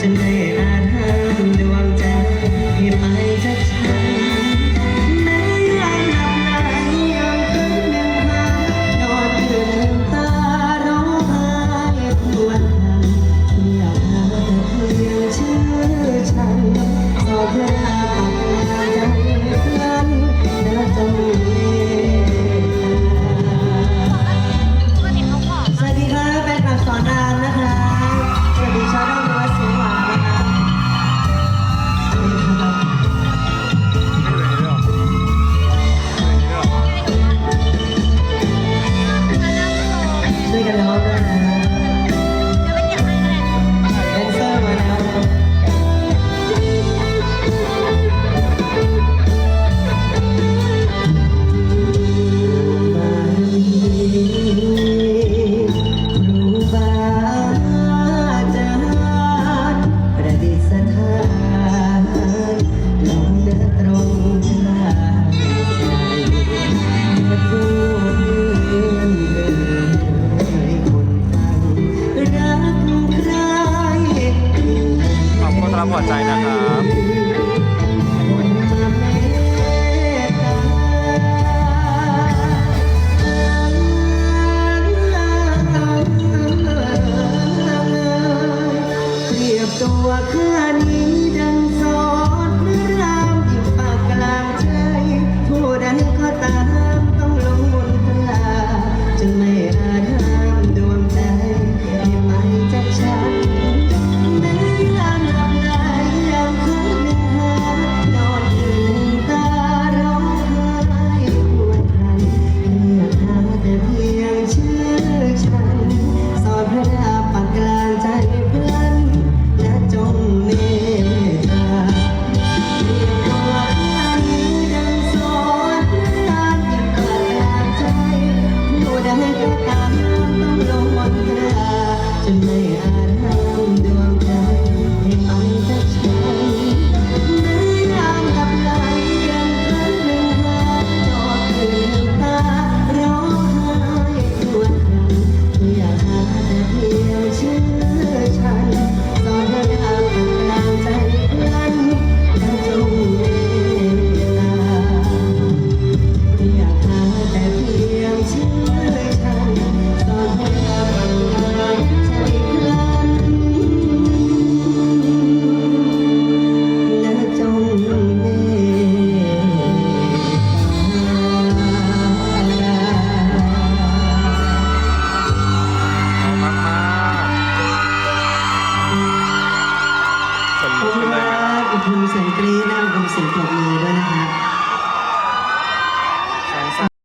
to there. ข้านี้ดวง cómo se entrena, vamos a entrar.